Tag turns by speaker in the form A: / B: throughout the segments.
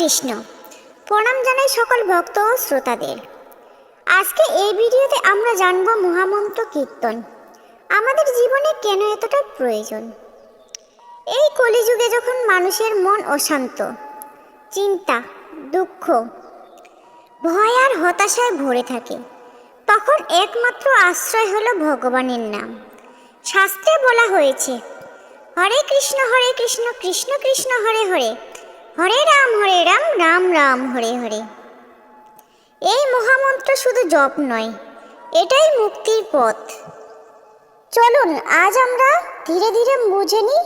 A: কৃষ্ণ প্রণাম জানাই সকল ভক্ত ও শ্রোতাদের আজকে এই ভিডিওতে আমরা জানব মহামন্ত্র কীর্তন আমাদের জীবনে কেন এতটা প্রয়োজন এই কলিযুগে যখন মানুষের মন অশান্ত চিন্তা দুঃখ ভয় আর হতাশায় ভরে থাকে তখন একমাত্র আশ্রয় হলো ভগবানের নাম শাস্ত্রে বলা হয়েছে হরে কৃষ্ণ হরে কৃষ্ণ কৃষ্ণ কৃষ্ণ হরে হরে হরে রাম হরে রাম রাম রাম হরে হরে এই মহামন্ত্র শুধু জপ নয় এটাই মুক্তির পথ চলুন আজ আমরা ধীরে ধীরে বুঝে নিই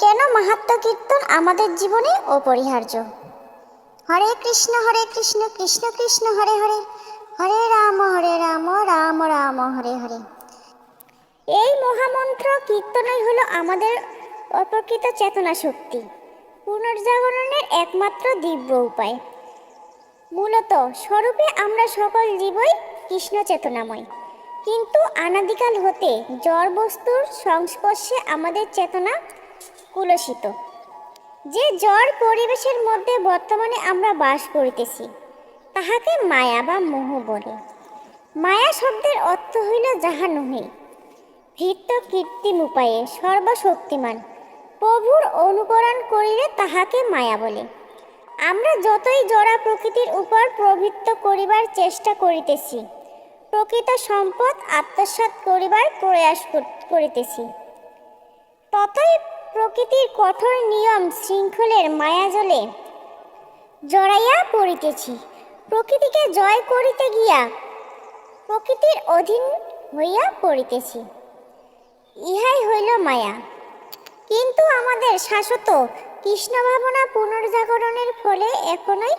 A: কেন মাহাত্ম কীর্তন আমাদের জীবনে অপরিহার্য হরে কৃষ্ণ হরে কৃষ্ণ কৃষ্ণ কৃষ্ণ হরে হরে হরে রাম হরে রাম রাম রাম হরে হরে এই মহামন্ত্র কীর্তনই হলো আমাদের অপ্রকৃত চেতনা শক্তি পুনর্জাগরণের একমাত্র দিব্য উপায় মূলত স্বরূপে আমরা সকল জীবই কৃষ্ণ চেতনাময় কিন্তু আনাদিকাল হতে জড় বস্তুর সংস্পর্শে আমাদের চেতনা কুলসিত যে জ্বর পরিবেশের মধ্যে বর্তমানে আমরা বাস করিতেছি তাহাকে মায়া বা মোহ বলে মায়া শব্দের অর্থ হইল যাহা নহে ভৃত্ত কৃত্রিম উপায়ে সর্বশক্তিমান প্রভু অনুকরণ করিলে তাহাকে মায়া বলে আমরা যতই জড়া প্রকৃতির উপর প্রবৃত্ত করিবার চেষ্টা করিতেছি প্রকৃত সম্পদ আত্মসাত করিবার প্রয়াস করিতেছি ততই প্রকৃতির কঠোর নিয়ম শৃঙ্খলের মায়াজলে জড়াইয়া পড়িতেছি প্রকৃতিকে জয় করিতে গিয়া প্রকৃতির অধীন হইয়া পড়িতেছি ইহাই হইল মায়া আমাদের শাশ্বত কৃষ্ণ ভাবনা পুনর্জাগরণের ফলে এখনই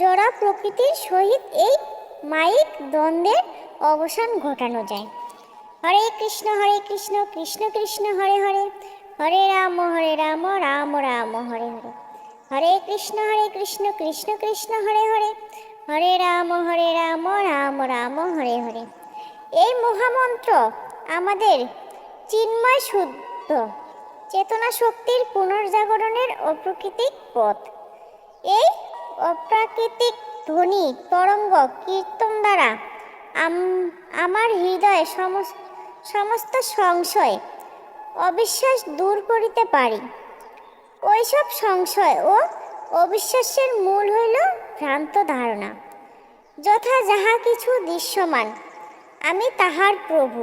A: জোড়া প্রকৃতির সহিত এই মাইক দ্বন্দ্বের অবসান ঘটানো যায় হরে কৃষ্ণ হরে কৃষ্ণ কৃষ্ণ কৃষ্ণ হরে হরে হরে রাম হরে রাম রাম রাম হরে হরে হরে কৃষ্ণ হরে কৃষ্ণ কৃষ্ণ কৃষ্ণ হরে হরে হরে রাম হরে রাম রাম রাম হরে হরে এই মহামন্ত্র আমাদের চিন্ময় শুদ্ধ চেতনা শক্তির পুনর্জাগরণের অপ্রাকৃতিক পথ এই অপ্রাকৃতিক ধ্বনি তরঙ্গ কীর্তন দ্বারা আমার হৃদয়ে সমস্ত সংশয় অবিশ্বাস দূর করিতে পারি ওইসব সংশয় ও অবিশ্বাসের মূল হইল ভ্রান্ত ধারণা যথা যাহা কিছু দৃশ্যমান আমি তাহার প্রভু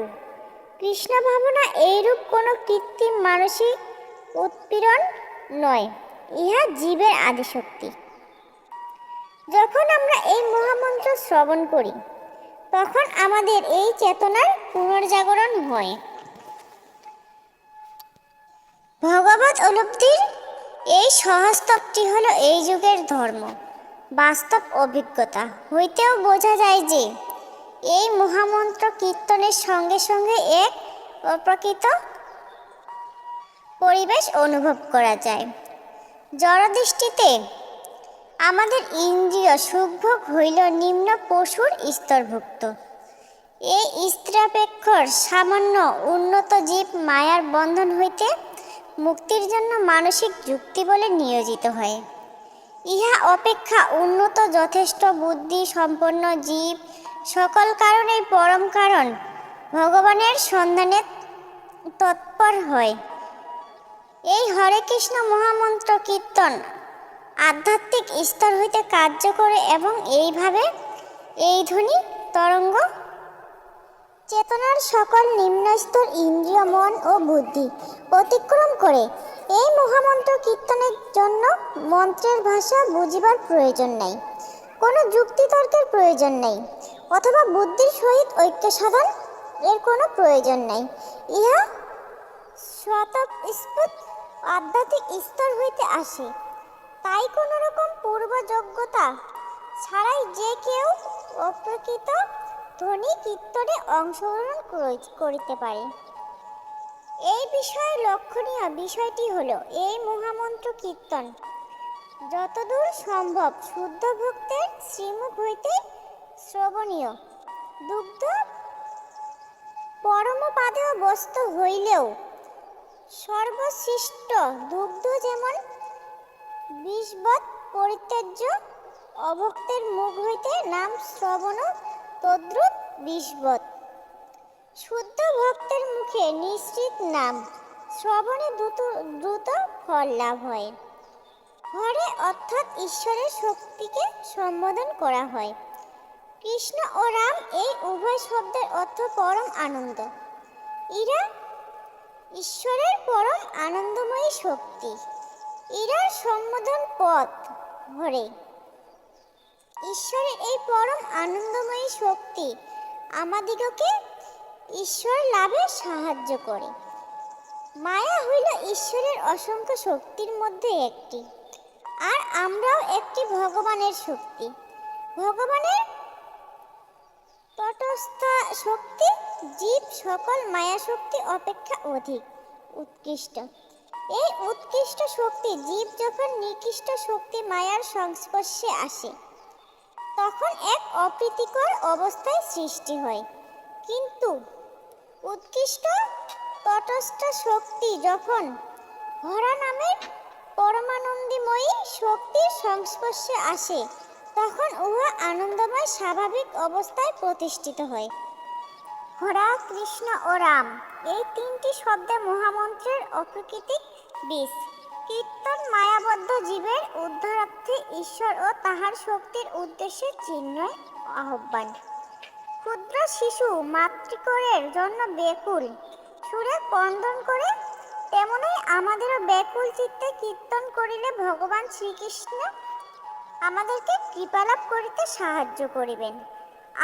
A: কৃষ্ণ ভাবনা এইরূপ কোনো কৃত্রিম মানসিক উৎপীড়ন নয় ইহা জীবের আদিশক্তি যখন আমরা এই মহামন্ত্র শ্রবণ করি তখন আমাদের এই চেতনার পুনর্জাগরণ হয় ভগবত অলুপ্তির এই সহস্তবটি হলো এই যুগের ধর্ম বাস্তব অভিজ্ঞতা হইতেও বোঝা যায় যে এই মহামন্ত্র কীর্তনের সঙ্গে সঙ্গে এক অপ্রকৃত পরিবেশ অনুভব করা যায় জড়দৃষ্টিতে আমাদের ইন্দ্রিয় সুখভোগ হইল নিম্ন পশুর স্তরভুক্ত এই স্ত্রাপেক্ষর সামান্য উন্নত জীব মায়ার বন্ধন হইতে মুক্তির জন্য মানসিক যুক্তি বলে নিয়োজিত হয় ইহা অপেক্ষা উন্নত যথেষ্ট বুদ্ধি সম্পন্ন জীব সকল কারণেই পরম কারণ ভগবানের সন্ধানে তৎপর হয় এই হরে কৃষ্ণ মহামন্ত্র কীর্তন আধ্যাত্মিক স্তর হইতে কার্য করে এবং এইভাবে এই ধ্বনি তরঙ্গ চেতনার সকল নিম্নস্তর ইন্দ্রিয় মন ও বুদ্ধি অতিক্রম করে এই মহামন্ত্র কীর্তনের জন্য মন্ত্রের ভাষা বুঝিবার প্রয়োজন নাই কোনো যুক্তিতর্কের প্রয়োজন নাই অথবা বুদ্ধির সহিত ঐক্য সাধন এর কোনো প্রয়োজন নাই ইহা স্বতব স্ফুত আধ্যাত্মিক স্তর হইতে আসে তাই কোনো রকম পূর্বযোগ্যতা ছাড়াই যে কেউ অপ্রকৃত ধ্বনি কীর্তনে অংশগ্রহণ করিতে পারে এই বিষয়ে লক্ষণীয় বিষয়টি হলো এই মহামন্ত্র কীর্তন যতদূর সম্ভব শুদ্ধ ভক্তের শ্রীমুখ হইতে শ্রবণীয় দুগ্ধ পরমপাদেও বস্তু হইলেও সর্বশ্রেষ্ঠ দুগ্ধ যেমন বিষবৎ পরিত্যাজ্য অভক্তের মুখ হইতে নাম শ্রবণ তদ্রুপ বিষবৎ শুদ্ধ ভক্তের মুখে নিশ্চিত নাম শ্রবণে দ্রুত দ্রুত ফল লাভ হয় হরে অর্থাৎ ঈশ্বরের শক্তিকে সম্বোধন করা হয় কৃষ্ণ ও রাম এই উভয় শব্দের অর্থ পরম আনন্দ ইরা ঈশ্বরের পরম আনন্দময়ী শক্তি ইরা সম্বোধন পথ ভরে ঈশ্বরের এই পরম আনন্দময়ী শক্তি আমাদিগকে ঈশ্বর লাভে সাহায্য করে মায়া হইল ঈশ্বরের অসংখ্য শক্তির মধ্যে একটি আর আমরাও একটি ভগবানের শক্তি ভগবানের তটস্থ শক্তি জীব সকল মায়া শক্তি অপেক্ষা অধিক উৎকৃষ্ট এই উৎকৃষ্ট শক্তি জীব যখন নিকৃষ্ট শক্তি মায়ার সংস্পর্শে আসে তখন এক অপ্রীতিকর অবস্থায় সৃষ্টি হয় কিন্তু উৎকৃষ্ট তটস্থ শক্তি যখন হরা নামের পরমানন্দময়ী শক্তির সংস্পর্শে আসে তখন উহা আনন্দময় স্বাভাবিক অবস্থায় প্রতিষ্ঠিত হয় হরা কৃষ্ণ ও রাম এই তিনটি শব্দে মহামন্ত্রের অপ্রকৃতিক বিষ কীর্তন মায়াবদ্ধ জীবের উদ্ধারার্থে ঈশ্বর ও তাহার শক্তির উদ্দেশ্যে চিহ্ন আহ্বান ক্ষুদ্র শিশু মাতৃকরের জন্য বেকুল সুরে কন্দন করে তেমনই আমাদেরও ব্যাকুল চিত্তে কীর্তন করিলে ভগবান শ্রীকৃষ্ণ আমাদেরকে কৃপালাভ করিতে সাহায্য করিবেন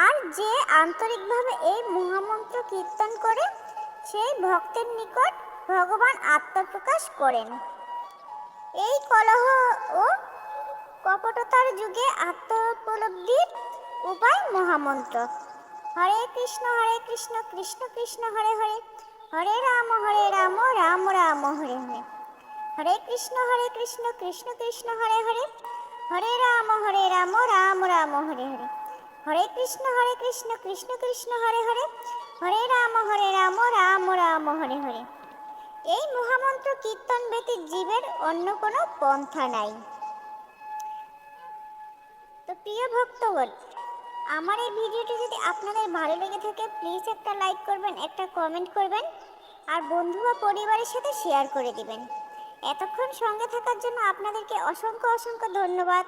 A: আর যে আন্তরিকভাবে এই মহামন্ত্র কীর্তন করে সেই ভক্তের নিকট ভগবান আত্মপ্রকাশ করেন এই কলহ ও কপটতার যুগে আত্মোপলব্ধির উপায় মহামন্ত্র হরে কৃষ্ণ হরে কৃষ্ণ কৃষ্ণ কৃষ্ণ হরে হরে হরে রাম হরে রাম রাম রাম হরে হরে হরে কৃষ্ণ হরে কৃষ্ণ কৃষ্ণ কৃষ্ণ হরে হরে হরে রাম হরে রাম রাম রাম হরে হরে হরে কৃষ্ণ হরে কৃষ্ণ কৃষ্ণ কৃষ্ণ হরে হরে হরে রাম হরে রাম রাম রাম হরে হরে এই মহামন্ত্র কীর্তন ব্যতীত জীবের অন্য কোনো পন্থা নাই তো প্রিয় ভক্তগণ আমার এই ভিডিওটি যদি আপনাদের ভালো লেগে থাকে প্লিজ একটা লাইক করবেন একটা কমেন্ট করবেন আর বন্ধু বা পরিবারের সাথে শেয়ার করে দিবেন এতক্ষণ সঙ্গে থাকার জন্য আপনাদেরকে অসংখ্য অসংখ্য ধন্যবাদ